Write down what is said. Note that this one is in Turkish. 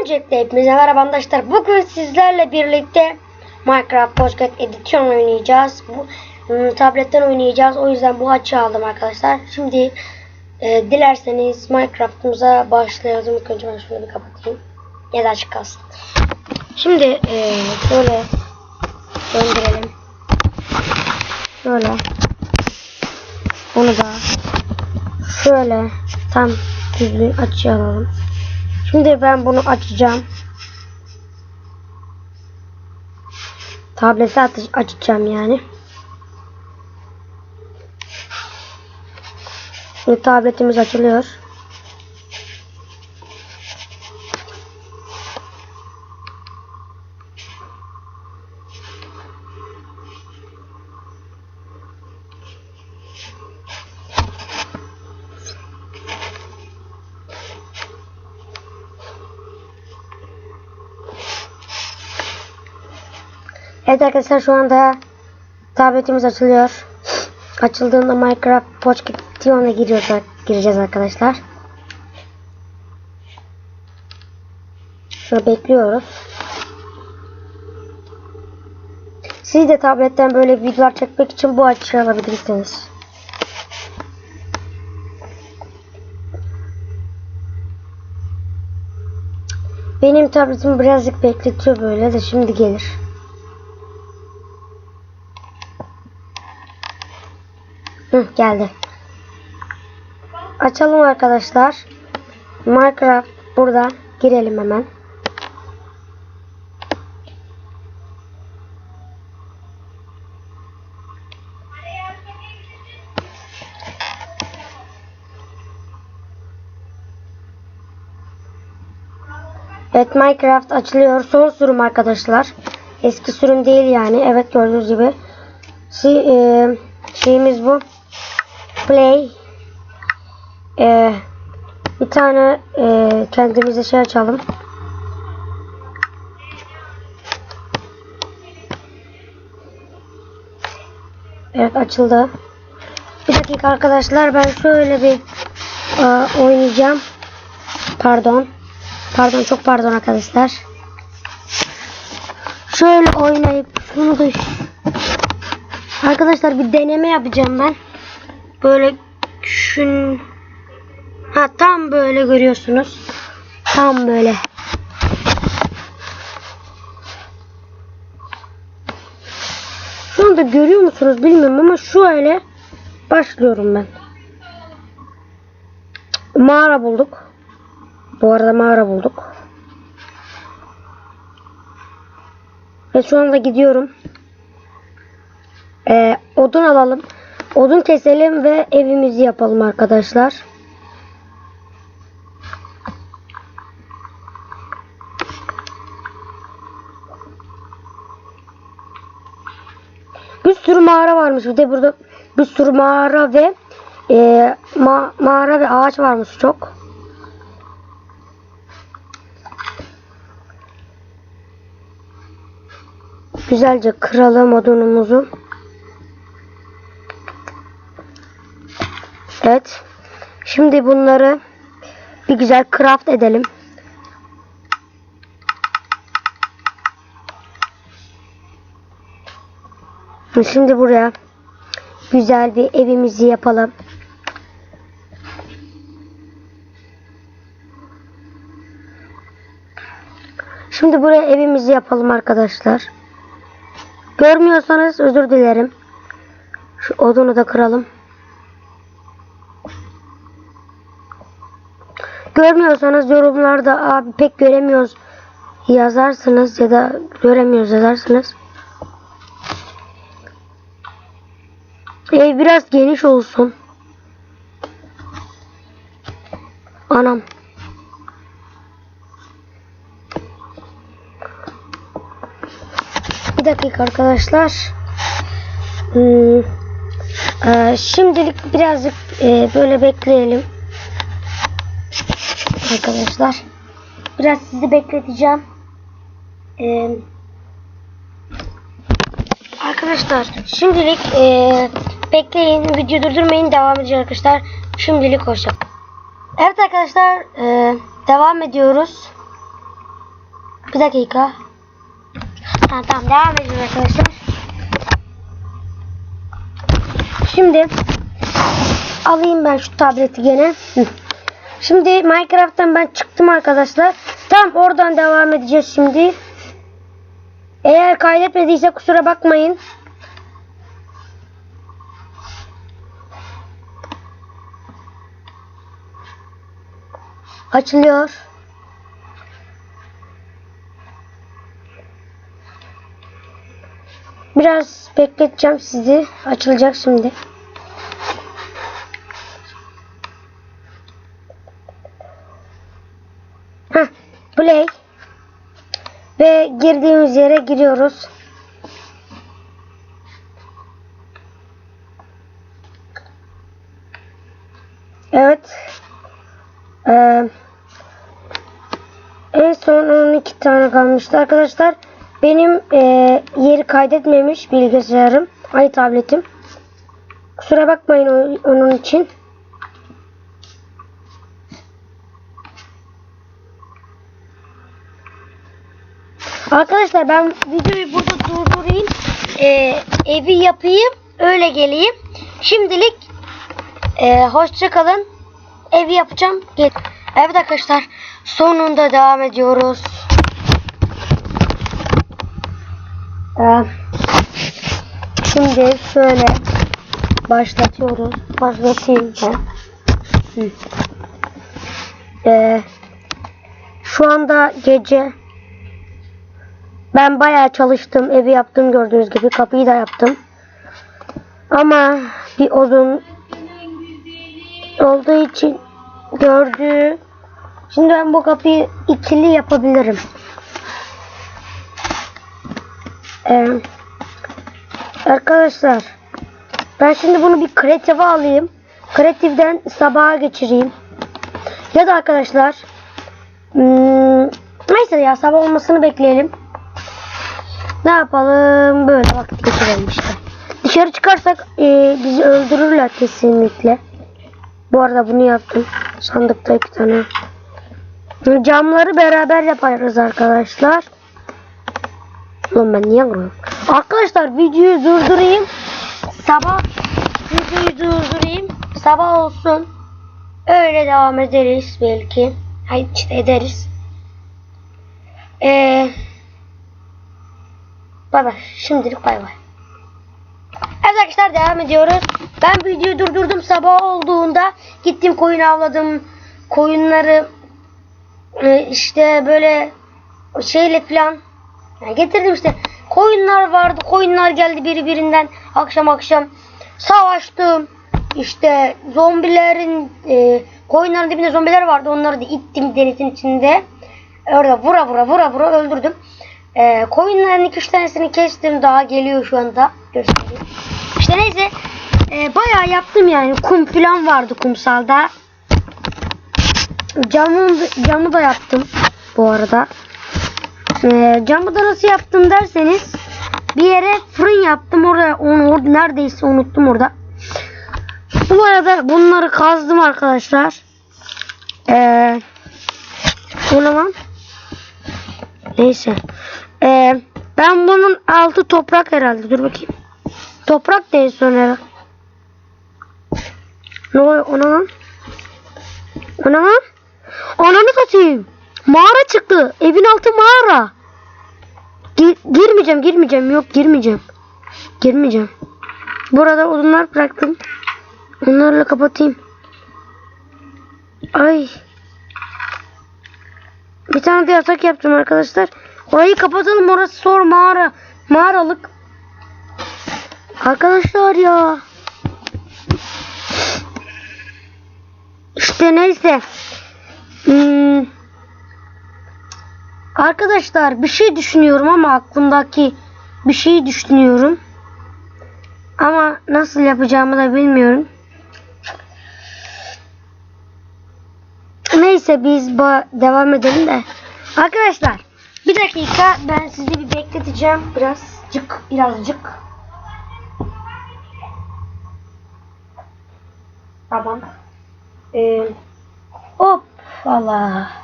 Öncelikle hepinize merhaba arkadaşlar. Bugün sizlerle birlikte Minecraft Pocket Edition oynayacağız. Bu ım, tabletten oynayacağız. O yüzden bu açı aldım arkadaşlar. Şimdi e, dilerseniz Minecraft'ımıza başlayalım. İlk önce ben şunu bir kapatayım. Ya da açık kalsın. Şimdi e, şöyle döndürelim. Şöyle. Onu da şöyle tam düzgün açı alalım. Şimdi ben bunu açacağım. Tableti aç- açacağım yani. Şimdi tabletimiz açılıyor. Evet arkadaşlar şu anda tabletimiz açılıyor. Açıldığında Minecraft Pocket'e giriyoruz, gireceğiz arkadaşlar. Şöyle bekliyoruz. Siz de tabletten böyle videolar çekmek için bu açıyı alabilirsiniz. Benim tabletim birazcık bekletiyor böyle de şimdi gelir. Hı, geldi. Açalım arkadaşlar. Minecraft burada. Girelim hemen. Evet Minecraft açılıyor. Son sürüm arkadaşlar. Eski sürüm değil yani. Evet gördüğünüz gibi. Şey, e, şeyimiz bu. Play. E, bir tane e, kendimize şey açalım. Evet açıldı. Bir dakika arkadaşlar ben şöyle bir e, oynayacağım. Pardon. Pardon çok pardon arkadaşlar. Şöyle oynayıp şunu da Arkadaşlar bir deneme yapacağım ben. Böyle şun Ha tam böyle görüyorsunuz. Tam böyle. Şu anda görüyor musunuz bilmiyorum ama şöyle başlıyorum ben. Mağara bulduk. Bu arada mağara bulduk. Ve şu anda gidiyorum. Ee, odun alalım. Odun keselim ve evimizi yapalım arkadaşlar. Bir sürü mağara varmış. Bir de burada bir sürü mağara ve e, ma- mağara ve ağaç varmış çok. Güzelce kıralım odunumuzu. Evet. Şimdi bunları bir güzel craft edelim. Şimdi buraya güzel bir evimizi yapalım. Şimdi buraya evimizi yapalım arkadaşlar. Görmüyorsanız özür dilerim. Şu odunu da kıralım. Görmüyorsanız yorumlarda abi pek göremiyoruz yazarsınız ya da göremiyoruz yazarsınız. Ev biraz geniş olsun. Anam. Bir dakika arkadaşlar. Hmm. Ee, şimdilik birazcık e, böyle bekleyelim. Arkadaşlar. Biraz sizi bekleteceğim. Ee, arkadaşlar şimdilik e, bekleyin. Video durdurmayın. Devam edeceğiz arkadaşlar. Şimdilik hoşça. Evet arkadaşlar e, devam ediyoruz. Bir dakika. Ha, tamam devam edelim arkadaşlar. Şimdi alayım ben şu tableti gene. Hı. Şimdi Minecraft'tan ben çıktım arkadaşlar. Tam oradan devam edeceğiz şimdi. Eğer kaydetmediyse kusura bakmayın. Açılıyor. Biraz bekleteceğim sizi. Açılacak şimdi. Play. Ve girdiğimiz yere giriyoruz. Evet. Ee, en son 12 tane kalmıştı arkadaşlar. Benim e, yeri kaydetmemiş bilgisayarım. Ay tabletim. Kusura bakmayın onun için. Arkadaşlar ben videoyu burada durdurayım. Ee, evi yapayım. Öyle geleyim. Şimdilik e, hoşça kalın. Evi yapacağım. Gel. Evet arkadaşlar. Sonunda devam ediyoruz. Ee, şimdi şöyle başlatıyoruz. Başlatayım ben. Hı. Ee, şu anda gece ben bayağı çalıştım. Evi yaptım gördüğünüz gibi. Kapıyı da yaptım. Ama bir odun olduğu için gördüğü Şimdi ben bu kapıyı ikili yapabilirim. Ee, arkadaşlar ben şimdi bunu bir kreative alayım. Kreatiften sabaha geçireyim. Ya da arkadaşlar hmm, neyse ya sabah olmasını bekleyelim. Ne yapalım? Böyle vakit geçirelim işte. Dışarı çıkarsak e, bizi öldürürler kesinlikle. Bu arada bunu yaptım. Sandıkta iki tane. Camları beraber yaparız arkadaşlar. Lan ben niye vuruyorum? Arkadaşlar videoyu durdurayım. Sabah videoyu durdurayım. Sabah olsun. Öyle devam ederiz belki. Hayır işte ederiz. Ee, bay bay. Şimdilik bay bay. Evet arkadaşlar devam ediyoruz. Ben videoyu durdurdum. Sabah olduğunda gittim koyun avladım. Koyunları e, işte böyle şeyle falan yani getirdim işte. Koyunlar vardı. Koyunlar geldi biri birinden akşam akşam savaştım. İşte zombilerin e, koyunların dibinde zombiler vardı. Onları da ittim denizin içinde. Orada vura vura vura vura öldürdüm. E, koyunların iki üç tanesini kestim. Daha geliyor şu anda. Göstereyim. İşte neyse. E, bayağı yaptım yani. Kum falan vardı kumsalda. Camı, camı da yaptım bu arada. Ee, camı da nasıl yaptım derseniz bir yere fırın yaptım oraya onu or- neredeyse unuttum orada. Bu arada bunları kazdım arkadaşlar. Ee, o zaman neyse. Ee, ben bunun altı toprak herhalde. Dur bakayım. Toprak değil sonra. Ne oluyor ona lan? Ona lan? Ananı satayım. Mağara çıktı. Evin altı mağara. Gi- girmeyeceğim, girmeyeceğim. Yok, girmeyeceğim. Girmeyeceğim. Burada odunlar bıraktım. Onlarla kapatayım. Ay. Bir tane de yatak yaptım arkadaşlar. Orayı kapatalım. Orası sor mağara. Mağaralık. Arkadaşlar ya. İşte neyse. Hmm. Arkadaşlar bir şey düşünüyorum ama aklımdaki bir şey düşünüyorum. Ama nasıl yapacağımı da bilmiyorum. Neyse biz devam edelim de. Arkadaşlar bir dakika ben sizi bir bekleteceğim birazcık birazcık. Tamam. Ee, hop Allah.